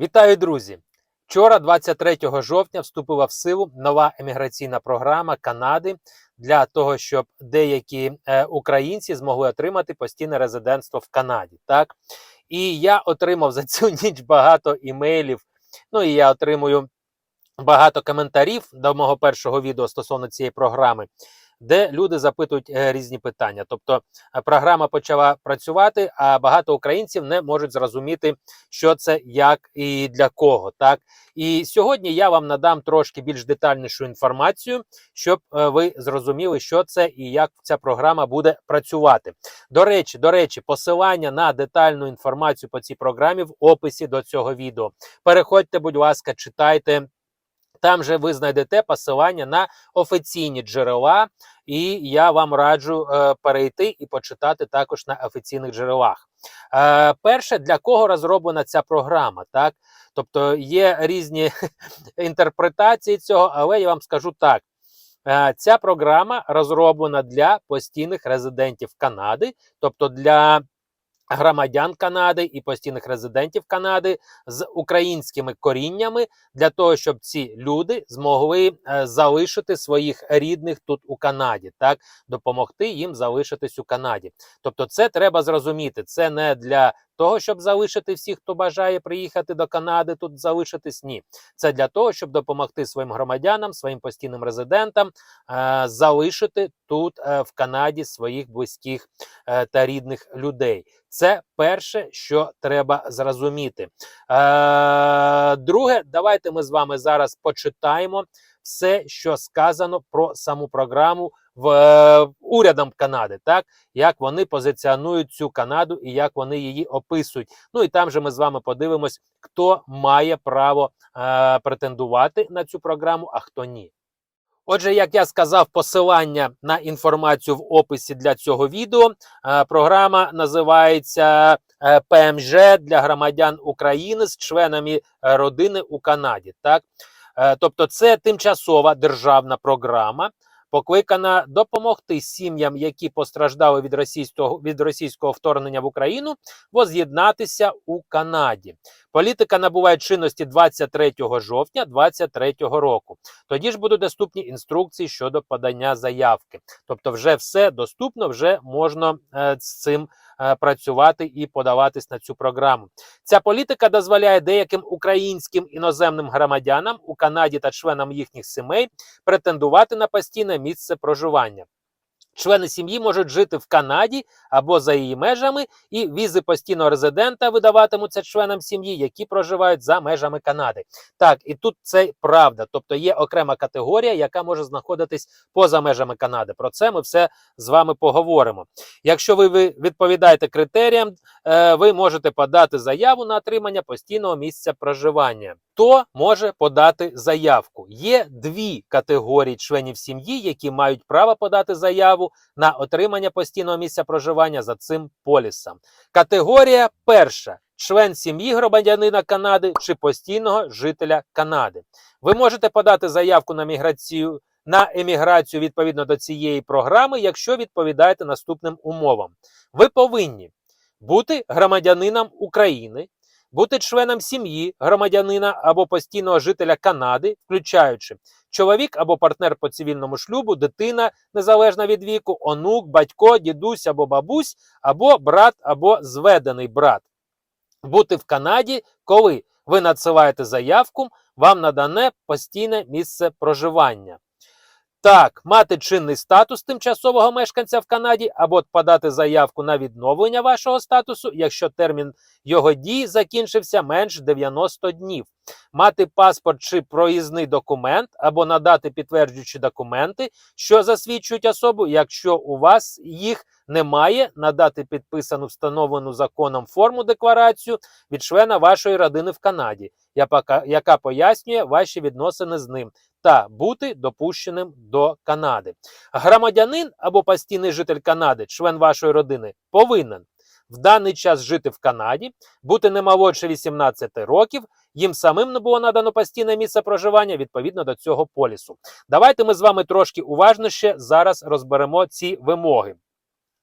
Вітаю, друзі! Вчора, 23 жовтня, вступила в силу нова еміграційна програма Канади для того, щоб деякі е, українці змогли отримати постійне резидентство в Канаді. Так і я отримав за цю ніч багато імейлів. Ну і я отримую багато коментарів до мого першого відео стосовно цієї програми, де люди запитують е, різні питання. Тобто е, програма почала працювати, а багато українців не можуть зрозуміти, що це, як і для кого. Так і сьогодні я вам надам трошки більш детальнішу інформацію, щоб е, ви зрозуміли, що це і як ця програма буде працювати. До речі, до речі, посилання на детальну інформацію по цій програмі в описі до цього відео. Переходьте, будь ласка, читайте. Там же ви знайдете посилання на офіційні джерела, і я вам раджу е, перейти і почитати також на офіційних джерелах. Е, перше, для кого розроблена ця програма, так? Тобто є різні інтерпретації цього, але я вам скажу так. Е, Ця програма розроблена для постійних резидентів Канади, тобто для громадян Канади і постійних резидентів Канади з українськими коріннями для того, щоб ці люди змогли е, залишити своїх рідних тут у Канаді, так допомогти їм залишитись у Канаді. Тобто, це треба зрозуміти. Це не для того, щоб залишити всіх, хто бажає приїхати до Канади, тут залишитись. Ні, це для того, щоб допомогти своїм громадянам, своїм постійним резидентам е, залишити тут е, в Канаді своїх близьких е, та рідних людей. Це перше, що треба зрозуміти. Е, Друге, давайте ми з вами зараз почитаємо все, що сказано про саму програму в е, урядом Канади, так як вони позиціонують цю Канаду і як вони її описують. Ну і там же ми з вами подивимось, хто має право е, претендувати на цю програму, а хто ні. Отже, як я сказав, посилання на інформацію в описі для цього відео. Е, Програма називається е, ПМЖ для громадян України з членами родини у Канаді. Так, тобто, це тимчасова державна програма, покликана допомогти сім'ям, які постраждали від російського від російського вторгнення в Україну, воз'єднатися у Канаді. Політика набуває чинності 23 жовтня 2023 року. Тоді ж будуть доступні інструкції щодо подання заявки. Тобто, вже все доступно, вже можна е, з цим працювати і подаватись на цю програму. Ця політика дозволяє деяким українським іноземним громадянам у Канаді та членам їхніх сімей претендувати на постійне місце проживання. Члени сім'ї можуть жити в Канаді або за її межами, і візи постійного резидента видаватимуться членам сім'ї, які проживають за межами Канади. Так, і тут це правда. Тобто є окрема категорія, яка може знаходитись поза межами Канади. Про це ми все з вами поговоримо. Якщо ви відповідаєте критеріям, е, ви можете подати заяву на отримання постійного місця проживання. Хто може подати заявку? Є дві категорії членів сім'ї, які мають право подати заяву на отримання постійного місця проживання за цим полісом. Категорія перша. Член сім'ї громадянина Канади чи постійного жителя Канади. Ви можете подати заявку на міграцію на еміграцію відповідно до цієї програми, якщо відповідаєте наступним умовам. Ви повинні бути громадянином України, бути членом сім'ї громадянина або постійного жителя Канади, включаючи чоловік або партнер по цивільному шлюбу, дитина незалежно від віку, онук, батько, дідусь або бабусь, або брат або зведений брат. Бути в Канаді, коли ви надсилаєте заявку, вам надане постійне місце проживання. Так, мати чинний статус тимчасового мешканця в Канаді або подати заявку на відновлення вашого статусу, якщо термін його дії закінчився менш 90 днів. Мати паспорт чи проїзний документ, або надати підтверджуючі документи, що засвідчують особу, якщо у вас їх немає, надати підписану встановлену законом форму декларацію від члена вашої родини в Канаді, яка- пояснює ваші відносини з ним та бути допущеним до Канади. Громадянин або постійний житель Канади, член вашої родини, повинен в даний час жити в Канаді, бути не молодше 18 років. Їм самим не було надано постійне місце проживання відповідно до цього полісу. Давайте ми з вами трошки уважніше зараз розберемо ці вимоги.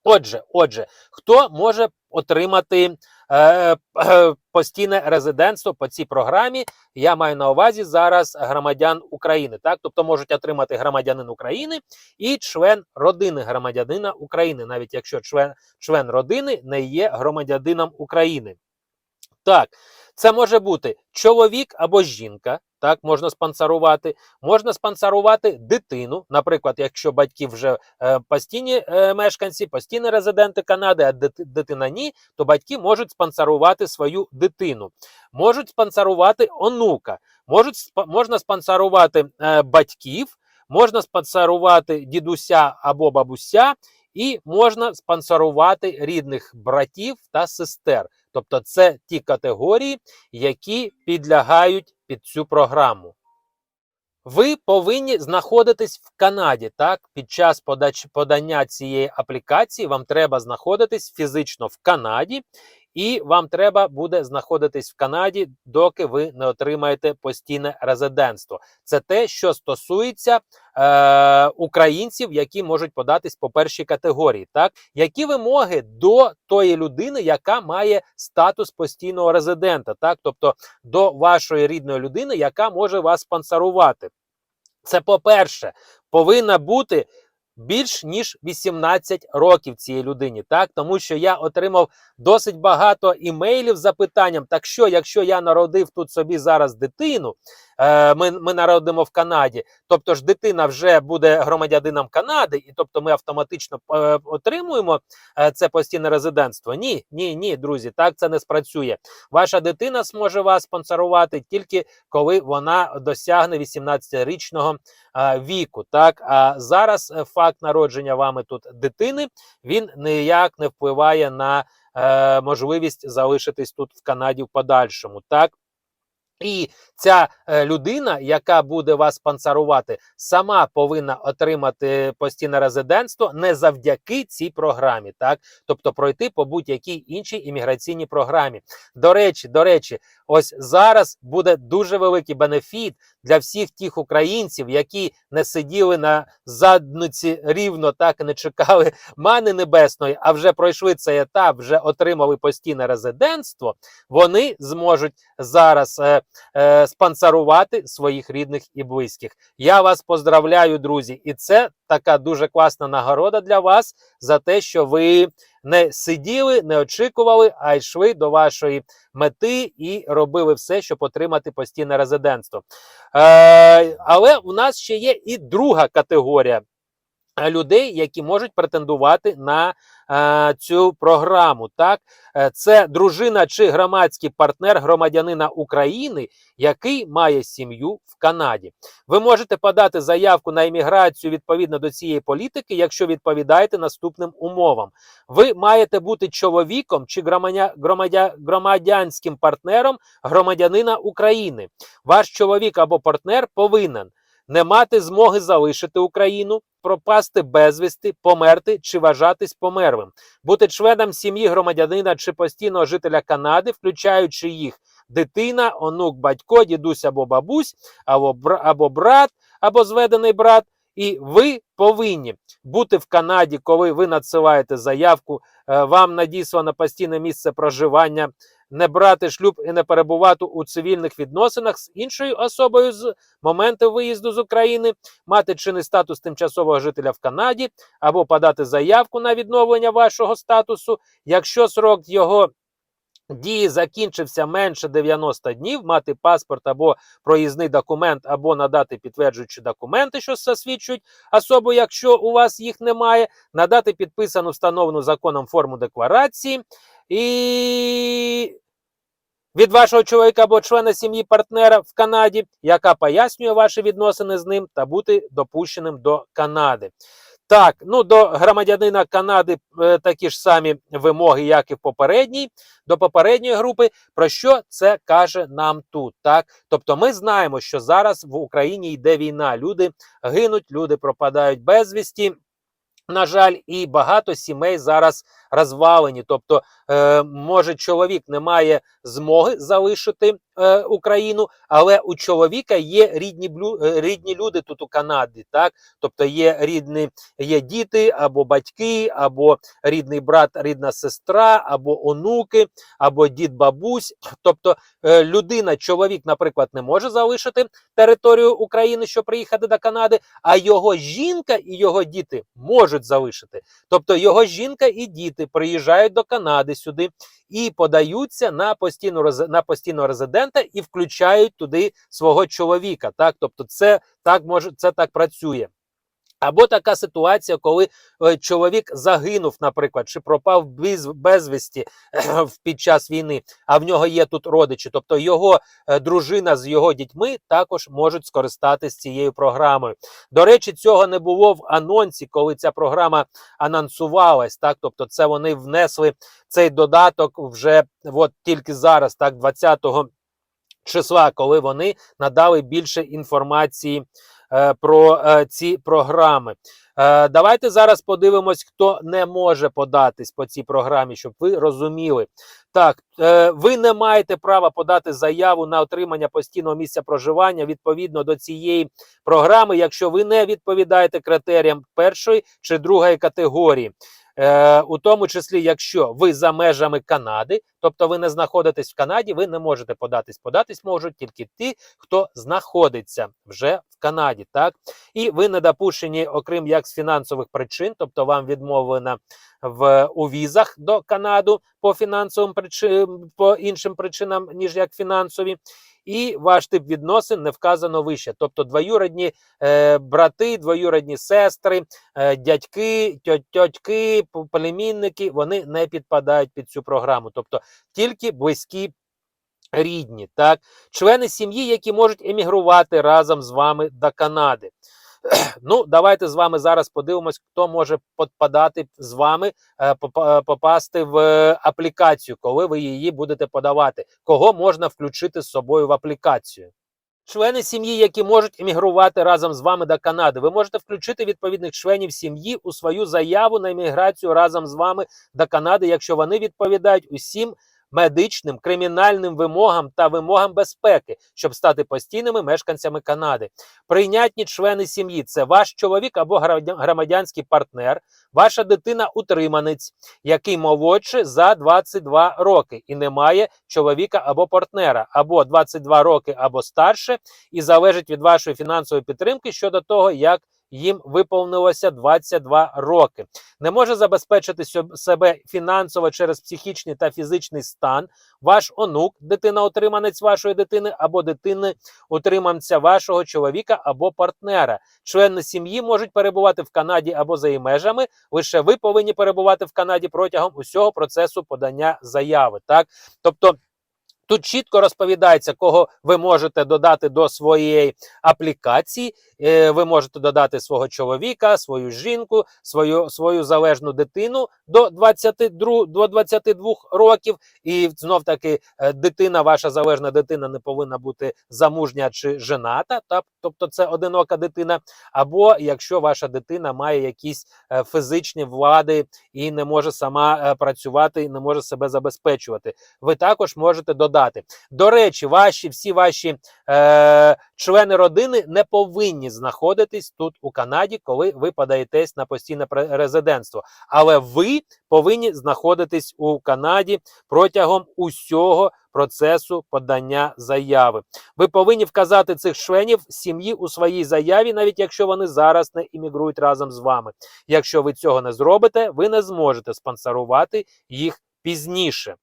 Отже, отже, хто може отримати е, е, постійне резидентство по цій програмі. Я маю на увазі зараз громадян України. Так, тобто можуть отримати громадянин України і член родини громадянина України, навіть якщо член, член родини не є громадянином України. Так, це може бути чоловік або жінка. Так, можна спонсорувати, можна спонсорувати дитину. Наприклад, якщо батьки вже е, постійні е, мешканці, постійні резиденти Канади, а дитина ні, то батьки можуть спонсорувати свою дитину, можуть спонсорувати онука, можуть спо- можна спонсорувати е, батьків, можна спонсорувати дідуся або бабуся, і можна спонсорувати рідних братів та сестер. Тобто, це ті категорії, які підлягають під цю програму. Ви повинні знаходитись в Канаді. Так, під час подання цієї аплікації вам треба знаходитись фізично в Канаді, і вам треба буде знаходитись в Канаді, доки ви не отримаєте постійне резидентство. Це те, що стосується е, українців, які можуть податись по першій категорії. Так, які вимоги до тої людини, яка має статус постійного резидента, так, тобто до вашої рідної людини, яка може вас спонсорувати. Це по-перше, повинна бути більш ніж 18 років цій людині, так? Тому що я отримав досить багато імейлів з запитанням: так що, якщо я народив тут собі зараз дитину, ми, ми народимо в Канаді, тобто ж дитина вже буде громадянином Канади, і тобто ми автоматично е, отримуємо е, це постійне резидентство. Ні, ні, ні, друзі, так це не спрацює. Ваша дитина зможе вас спонсорувати тільки коли вона досягне 18-річного е, віку. Так, а зараз е, факт народження вами тут дитини він ніяк не впливає на е, можливість залишитись тут в Канаді в подальшому. Так. І ця е, людина, яка буде вас спонсорувати, сама повинна отримати постійне резидентство не завдяки цій програмі, так тобто пройти по будь-якій іншій імміграційній програмі. До речі, до речі, ось зараз буде дуже великий бенефіт для всіх тих українців, які не сиділи на задниці рівно, так і не чекали мани небесної, а вже пройшли цей етап, вже отримали постійне резидентство. Вони зможуть зараз е, е, спонсорувати своїх рідних і близьких. Я вас поздравляю, друзі, і це така дуже класна нагорода для вас за те, що ви не сиділи, не очікували, а йшли до вашої мети і робили все, щоб отримати постійне резидентство. Е, але у нас ще є і друга категорія. Людей, які можуть претендувати на цю програму, так Е, це дружина чи громадський партнер громадянина України, який має сім'ю в Канаді. Ви можете подати заявку на імміграцію відповідно до цієї політики, якщо відповідаєте наступним умовам. Ви маєте бути чоловіком чи громадя, громадя, громадянським партнером громадянина України. Ваш чоловік або партнер повинен не мати змоги залишити Україну, пропасти безвісти, померти чи вважатись померлим, бути членом сім'ї громадянина чи постійного жителя Канади, включаючи їх дитина, онук, батько, дідусь або бабусь, або, або брат, або зведений брат. І ви повинні бути в Канаді, коли ви надсилаєте заявку, е, вам надіслано постійне місце проживання, не брати шлюб і не перебувати у цивільних відносинах з іншою особою з моменту виїзду з України, мати чинний статус тимчасового жителя в Канаді або подати заявку на відновлення вашого статусу, якщо срок його дії закінчився менше 90 днів, мати паспорт або проїзний документ, або надати підтверджуючі документи, що засвідчують особу, якщо у вас їх немає, надати підписану встановлену законом форму декларації і від вашого чоловіка або члена сім'ї партнера в Канаді, яка пояснює ваші відносини з ним та бути допущеним до Канади. Так, ну до громадянина Канади е, такі ж самі вимоги, як і в попередній, до попередньої групи. Про що це каже нам тут? Так, тобто, ми знаємо, що зараз в Україні йде війна. Люди гинуть, люди пропадають безвісті. На жаль, і багато сімей зараз розвалені. Тобто, е, може, чоловік не має змоги залишити е, Україну, але у чоловіка є рідні блю, е, рідні люди тут у Канаді. Так, тобто є рідні, є діти або батьки, або рідний брат, рідна сестра, або онуки, або дід бабусь. Тобто е, людина, чоловік, наприклад, не може залишити територію України, щоб приїхати до Канади, а його жінка і його діти можуть залишити. Тобто його жінка і діти приїжджають до Канади сюди і подаються на постійну на постійного резидента і включають туди свого чоловіка. Так, тобто, це так може це так працює. Або така ситуація, коли е, чоловік загинув, наприклад, чи пропав без, безвісті під час війни, а в нього є тут родичі, тобто його е, дружина з його дітьми також можуть скористатися цією програмою. До речі, цього не було в анонсі, коли ця програма анонсувалась. Так, тобто, це вони внесли цей додаток вже от тільки зараз, так, 20 числа, коли вони надали більше інформації е, про е, ці програми. Е, давайте зараз подивимось, хто не може податись по цій програмі, щоб ви розуміли. Так, е, ви не маєте права подати заяву на отримання постійного місця проживання відповідно до цієї програми, якщо ви не відповідаєте критеріям першої чи другої категорії. Е, у тому числі, якщо ви за межами Канади, тобто ви не знаходитесь в Канаді, ви не можете податись. Податись можуть тільки ті, хто знаходиться вже в Канаді, так і ви не допущені, окрім як з фінансових причин, тобто вам відмовлено в у візах до Канаду по фінансовим причин, по іншим причинам, ніж як фінансові. І ваш тип відносин не вказано вище. Тобто двоюродні е, брати, двоюродні сестри, е, дядьки, тьоть- тьотьки, племінники, вони не підпадають під цю програму. Тобто тільки близькі рідні, так, члени сім'ї, які можуть емігрувати разом з вами до Канади. Ну, давайте з вами зараз подивимось, хто може подати з вами, е, е, попасти в е, аплікацію, коли ви її будете подавати. Кого можна включити з собою в аплікацію? Члени сім'ї, які можуть емігрувати разом з вами до Канади, ви можете включити відповідних членів сім'ї у свою заяву на еміграцію разом з вами до Канади, якщо вони відповідають усім медичним, кримінальним вимогам та вимогам безпеки, щоб стати постійними мешканцями Канади. Прийнятні члени сім'ї це ваш чоловік або громадян- громадянський партнер, ваша дитина-утриманець, який молодше за 22 роки і не має чоловіка або партнера, або 22 роки або старше, і залежить від вашої фінансової підтримки щодо того, як їм виповнилося 22 роки. Не може забезпечити себе фінансово через психічний та фізичний стан, ваш онук, дитина-отриманець вашої дитини, або дитини утриманця вашого чоловіка або партнера. Члени сім'ї можуть перебувати в Канаді або за її межами. Лише ви повинні перебувати в Канаді протягом усього процесу подання заяви. Так, тобто. Тут чітко розповідається, кого ви можете додати до своєї аплікації. Е, Ви можете додати свого чоловіка, свою жінку, свою, свою залежну дитину до 22, до 22 років. І знов таки е, дитина, ваша залежна дитина не повинна бути замужня чи жената, та, тобто це одинока дитина. Або якщо ваша дитина має якісь е, фізичні влади і не може сама працювати, і не може себе забезпечувати, ви також можете додати. До речі, ваші всі ваші е, члени родини не повинні знаходитись тут у Канаді, коли ви подаєтесь на постійне резидентство. Але ви повинні знаходитись у Канаді протягом усього процесу подання заяви. Ви повинні вказати цих членів сім'ї у своїй заяві, навіть якщо вони зараз не іммігрують разом з вами. Якщо ви цього не зробите, ви не зможете спонсорувати їх пізніше.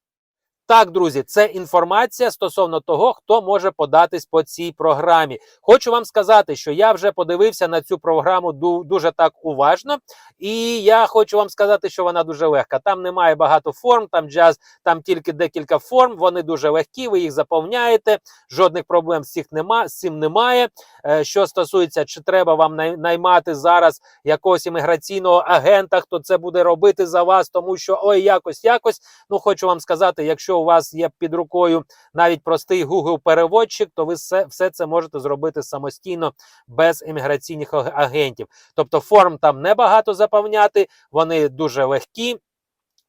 Так, друзі, це інформація стосовно того, хто може податись по цій програмі. Хочу вам сказати, що я вже подивився на цю програму дуже так уважно, і я хочу вам сказати, що вона дуже легка. Там немає багато форм, там джаз, там тільки декілька форм. Вони дуже легкі. Ви їх заповняєте. Жодних проблем з нема, з цим немає. Е, Що стосується, чи треба вам наймати зараз якогось імміграційного агента, хто це буде робити за вас, тому що ой, якось, якось. Ну, хочу вам сказати, якщо у вас є під рукою навіть простий Google переводчик, то ви все, все це можете зробити самостійно без імміграційних агентів. Тобто форм там небагато заповняти, вони дуже легкі.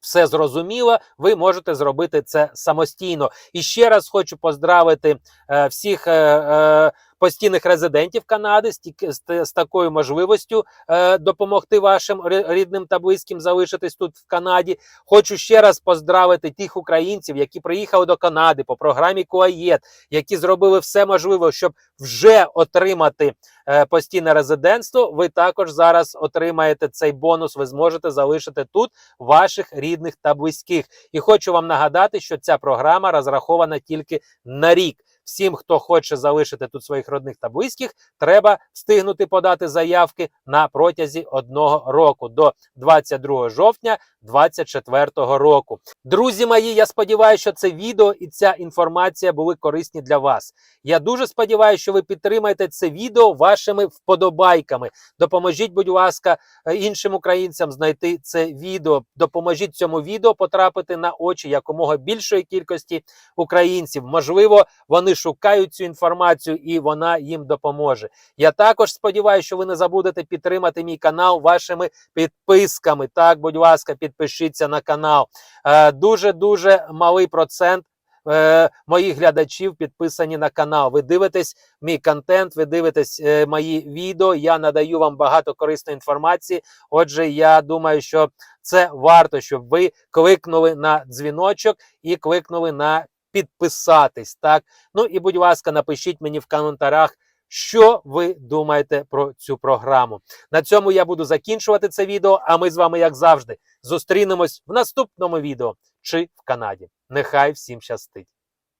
все зрозуміло, ви можете зробити це самостійно. І ще раз хочу поздравити е, всіх. Е, е, Постійних резидентів Канади з, з, з такою можливістю е, допомогти вашим рідним та близьким залишитись тут в Канаді. Хочу ще раз поздравити тих українців, які приїхали до Канади по програмі КУАЄТ, які зробили все можливе, щоб вже отримати е, постійне резидентство. Ви також зараз отримаєте цей бонус. Ви зможете залишити тут ваших рідних та близьких. І хочу вам нагадати, що ця програма розрахована тільки на рік. Всім, хто хоче залишити тут своїх родних та близьких, треба встигнути подати заявки на протязі одного року до 22 жовтня 2024 року. Друзі мої, я сподіваюся, що це відео і ця інформація були корисні для вас. Я дуже сподіваюся, що ви підтримаєте це відео вашими вподобайками. Допоможіть, будь ласка, іншим українцям знайти це відео. Допоможіть цьому відео потрапити на очі якомога більшої кількості українців. Можливо, вони шукають цю інформацію і вона їм допоможе. Я також сподіваюся, що ви не забудете підтримати мій канал вашими підписками. Так, будь ласка, підпишіться на канал. Дуже дуже малий процент. е, Моїх глядачів підписані на канал. Ви дивитесь мій контент, ви дивитесь е, мої відео. Я надаю вам багато корисної інформації. Отже, я думаю, що це варто, щоб ви кликнули на дзвіночок і кликнули на підписатись. Так, ну і будь ласка, напишіть мені в коментарях, що ви думаєте про цю програму. На цьому я буду закінчувати це відео. А ми з вами, як завжди, зустрінемось в наступному відео чи в Канаді. Нехай всім щастить!